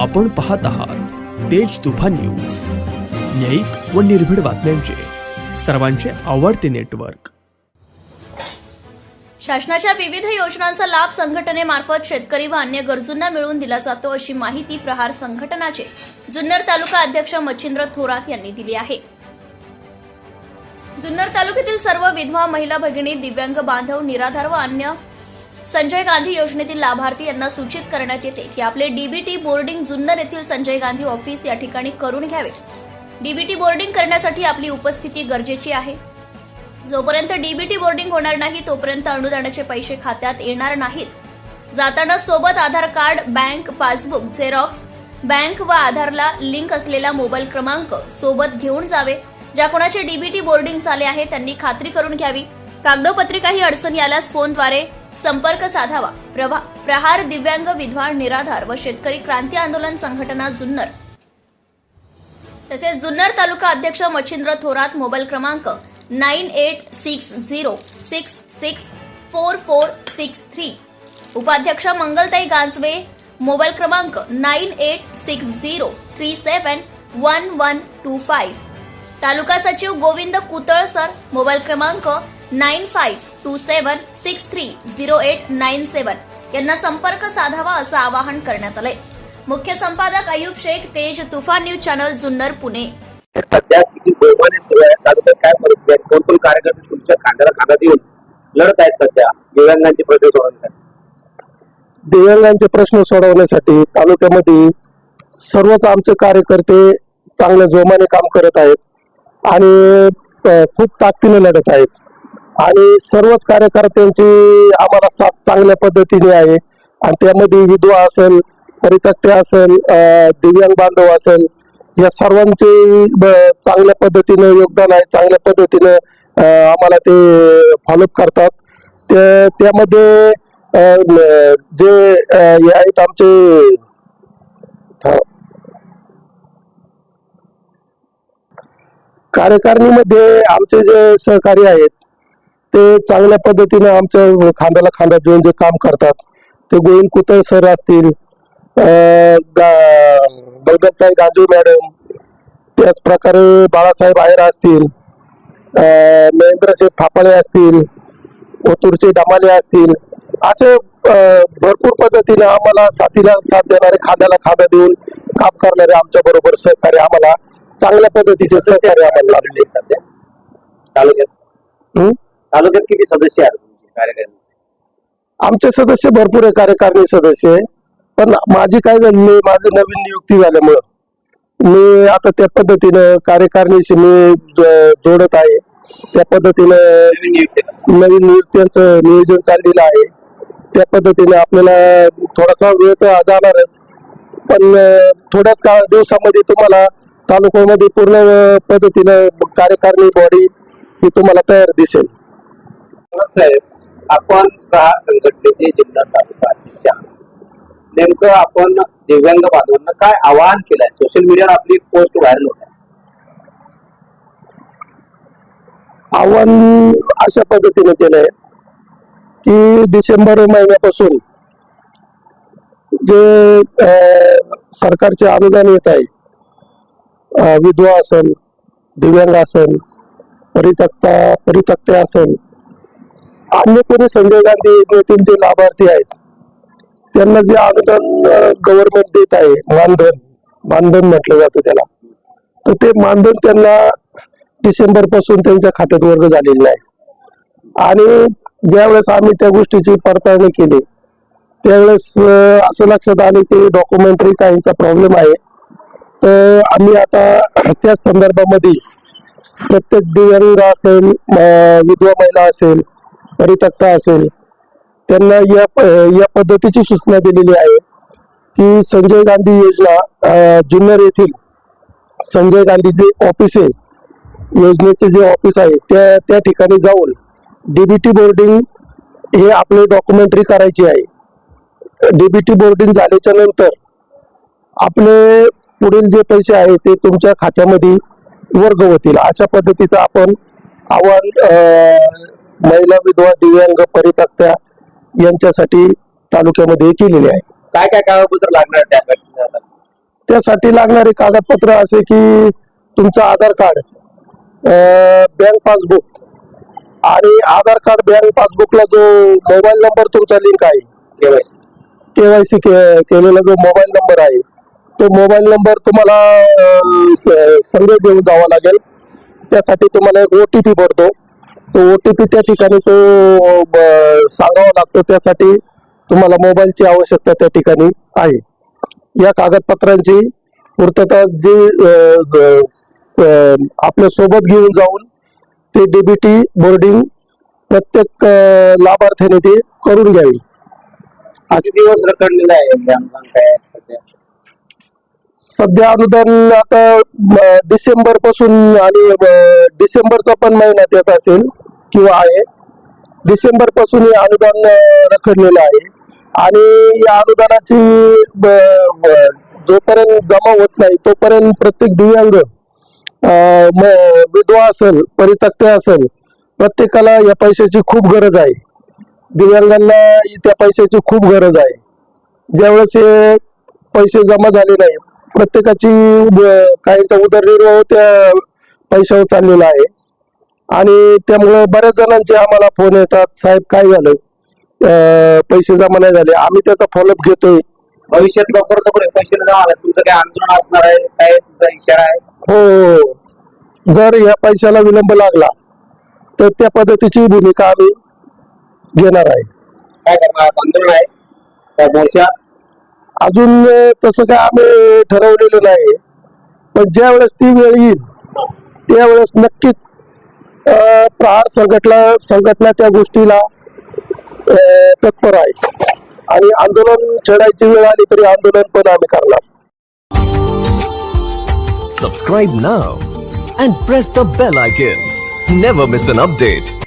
आपण पाहत आहात तेज तुफान न्यूज. न्यायिक व निर्भीड बातम्यांचे. सर्वांचे आवडते नेटवर्क. शासनाच्या विविध योजनांचा लाभ संघटनेमार्फत शेतकरी व अन्य गरजूंना मिळवून दिला जातो अशी माहिती प्रहार संघटनाचे जुन्नर तालुका अध्यक्ष मच्छिंद्र थोरात यांनी दिली आहे. जुन्नर तालुक्यातील सर्व विधवा महिला भगिनी दिव्यांग बांधव निराधार व अन्य संजय गांधी योजनेतील लाभार्थी यांना सूचित करण्यात येते की आपले डीबीटी बोर्डिंग जुन्नर येथील संजय गांधी ऑफिस या ठिकाणी करून घ्यावे. डीबीटी बोर्डिंग करण्यासाठी आपली उपस्थिती गरजेची आहे. जोपर्यंत डीबीटी बोर्डिंग होणार नाही तोपर्यंत अनुदानाचे पैसे खात्यात येणार नाहीत. जाताना सोबत Aadhaar card bank passbook xerox bank व आधारला लिंक असलेला मोबाईल क्रमांक सोबत घेऊन जावे. ज्या कोणाचे डीबीटी बोर्डिंग झाले आहे त्यांनी खात्री करून घ्यावी. कागदोपत्री अडचणी आल्यास फोनद्वारे संपर्क साधावा. प्रभा प्रहार दिव्यांग विधवा निराधार व शेतकरी क्रांती आंदोलन संघटना जुन्नर. तसेच जुन्नर तालुका अध्यक्ष मच्छिंद्र थोरात मोबाईल क्रमांक nine eight six zero six six four four six three. उपाध्यक्ष मंगलताई गांजवे मोबाईल क्रमांक nine eight six zero three seven one one two five. Taluka सचिव गोविंद कुतळ सर मोबाईल क्रमांक nine five two seven six three zero eight nine seven यांना संपर्क साधावा असं आवाहन करण्यात आलंय मुख्य संपादक अयुब शेख तेज तुफान न्यूज चॅनल जुन्नर पुणे सध्या किती जोमाने सुरू आहे तालुक्यात काय परिस्थिती आहे कोण कोण कार्यकर्ते तुमच्या खांद्याला खांदा देऊन लढत आहेत सध्या दिव्यांगांचे प्रश्न सोडवण्यासाठी दिव्यांगांचे प्रश्न सोडवण्यासाठी तालुक्यामध्ये सर्वच आमचे कार्यकर्ते चांगल्या जोमाने काम करत आहेत आणि खूप ताकदीने लढत आहेत आणि सर्वच कार्यकर्त्यांची आम्हाला साथ चांगल्या पद्धतीने आहे. आणि त्यामध्ये विधवा असेल परितक्ते असेल दिव्यांग बांधव असेल या सर्वांचे चांगल्या पद्धतीने योगदान आहे चांगल्या पद्धतीने आम्हाला ते फॉलोअप करतात. ते त्यामध्ये जे हे आहेत आमचे कार्यकारिणीमध्ये आमचे जे सहकारी आहेत ते चांगल्या पद्धतीने आमच्या खांद्याला खांदा देऊन जे काम करतात ते गोविंद कुतळ सर असतील बलगतताई गांजू मॅडम त्याच प्रकारे बाळासाहेब आयर असतील महेंद्रशेठ फापाळे असतील ओतूरचे डमाले असतील असे भरपूर पद्धतीने आम्हाला साथीला साथ देणारे खांद्याला खांदा देऊन काम करणारे आमच्या बरोबर सहकार्य आम्हाला चांगल्या पद्धतीचे सहकार्य आम्हाला लाभले सध्या तालुक्यात? तालुक्यात किती सदस्य आहेत तुमचे आमचे सदस्य भरपूर आहे कार्यकारिणी सदस्य पण माझी काय झाली माझी नवीन नियुक्ती झाल्यामुळं मी आता त्या पद्धतीनं कार्यकारिणीशी मी ज- जोडत आहे त्या पद्धतीनं नवीन नियुक्ती करा. नवीन नियुक्त्यांचं नियोजन चाललेलं आहे. त्या पद्धतीने आपल्याला थोडासा वेळ तर जाणारच. पण अं, थोड्याच काळ दिवसामध्ये तुम्हाला तालुक्यामध्ये पूर्ण अं, पद्धतीनं कार्यकारिणी बॉडी ही तुम्हाला तयार दिसेल. साहेब आपण प्रहार संघटनेचे जिल्हा तालुका अध्यक्ष नेमकं आपण दिव्यांग बांधवांना काय आवाहन केलंय? सोशल मीडियावर आपली पोस्ट व्हायरल होत आहे. आव्हान अशा पद्धतीने केलंय की डिसेंबर महिन्यापासून जे अं, सरकारचे अनुदान येत आहे विधवा असेल दिव्यांग असेल परितक्ता परितक्ते असेल अन्य कोणी संजय गांधी योजनेतील जे लाभार्थी आहेत त्यांना जे अनुदान गव्हर्नमेंट देत आहे मानधन मानधन म्हटलं जातं त्याला तर ते मानधन त्यांना डिसेंबरपासून त्यांच्या खात्यात वर्ग झालेलं आहे. आणि ज्यावेळेस आम्ही त्या गोष्टीची पडताळणी केली त्यावेळेस असं लक्षात आले की डॉक्युमेंटरी काहींचा प्रॉब्लेम आहे. तर आम्ही आता त्या संदर्भामध्ये प्रत्येक दिव्यांग असेल विधवा महिला असेल परितक्ता असेल. त्यांना या प- या पद्धतीची सूचना दिलेली आहे की संजय गांधी योजना जुन्नर येथील संजय गांधी जे ऑफिस आहे. योजनेचे जे ऑफिस आहे त्या त्या ठिकाणी जाऊन डीबीटी बोर्डिंग हे आपले डॉक्युमेंटरी करायची आहे. डीबीटी बोर्डिंग झाल्याच्यानंतर आपले पुढील जे पैसे आहे ते तुमच्या खात्यामध्ये वर्ग होतील अशा पद्धतीचं आपण आव्हान महिला विधवा दिव्यांग परितक्त्या यांच्यासाठी तालुक्यामध्ये केलेले आहे. काय काय कागदपत्र लागणार त्या त्यासाठी लागणारे कागदपत्र असे की तुमचं आधार कार्ड बँक पासबुक आणि आधार कार्ड बँक पासबुकला जो मोबाईल नंबर तुमचा लिंक आहे. केवायसी. केवायसी केलेला जो मोबाईल नंबर आहे तो मोबाईल नंबर तुम्हाला अं, स- संग घेऊन जावा लागेल. त्यासाठी तुम्हाला एक ओ टी पी पडतो तो ओ टी पी त्या ठिकाणी तो सांगावा लागतो. त्यासाठी तुम्हाला मोबाईलची आवश्यकता त्या ठिकाणी आहे. या कागदपत्रांची पूर्तता जी आपल्यासोबत घेऊन जाऊन ते डीबीटी बोर्डिंग प्रत्येक लाभार्थ्याने ते करून घ्यावी. किती दिवस रखडलेलं आहे. सध्या? अनुदान आता डिसेंबरपासून आणि डिसेंबरचा पण महिन्यात येत असेल. किंवा आहे. डिसेंबरपासून हे अनुदान रखडलेलं आहे. आणि या अनुदानाची ब- ब- जोपर्यंत जमा होत नाही तोपर्यंत प्रत्येक दिव्यांग म- विधवा असेल परित्यक्ते असेल प्रत्येकाला या पैशाची खूप गरज आहे. दिव्यांगांना त्या पैशाची खूप गरज आहे. ज्यावेळेस हे पैसे जमा झाले नाही प्रत्येकाची ब- काहींचा उदरनिर्वाह त्या पैशावर चाललेला आहे. आणि त्यामुळं बऱ्याच जणांचे आम्हाला फोन येतात साहेब काय झालं? पैसे जमा नाही झाले. आम्ही त्याचा फॉलोअप घेतोय. भविष्यात लवकर लवकर पैसे जमा तुमचं काय आंदोलन असणार आहे? काय तुमचा इशारा आहे? हो हो. जर या पैशाला विलंब लागला तर त्या पद्धतीची भूमिका आम्ही घेणार आहे. काय करणार? आंदोलन आहे? काय मोर्चा? अजून तसं काय आम्ही ठरवलेलं नाही. पण ज्या वेळेस ती वेळ येईल त्यावेळेस नक्कीच प्रहार संघटना संघटना त्या गोष्टीला तत्पर आहे. आणि आंदोलन छेडायची वेळ आली तरी आंदोलन पण आम्ही करणार. Subscribe now and press the bell icon never miss an update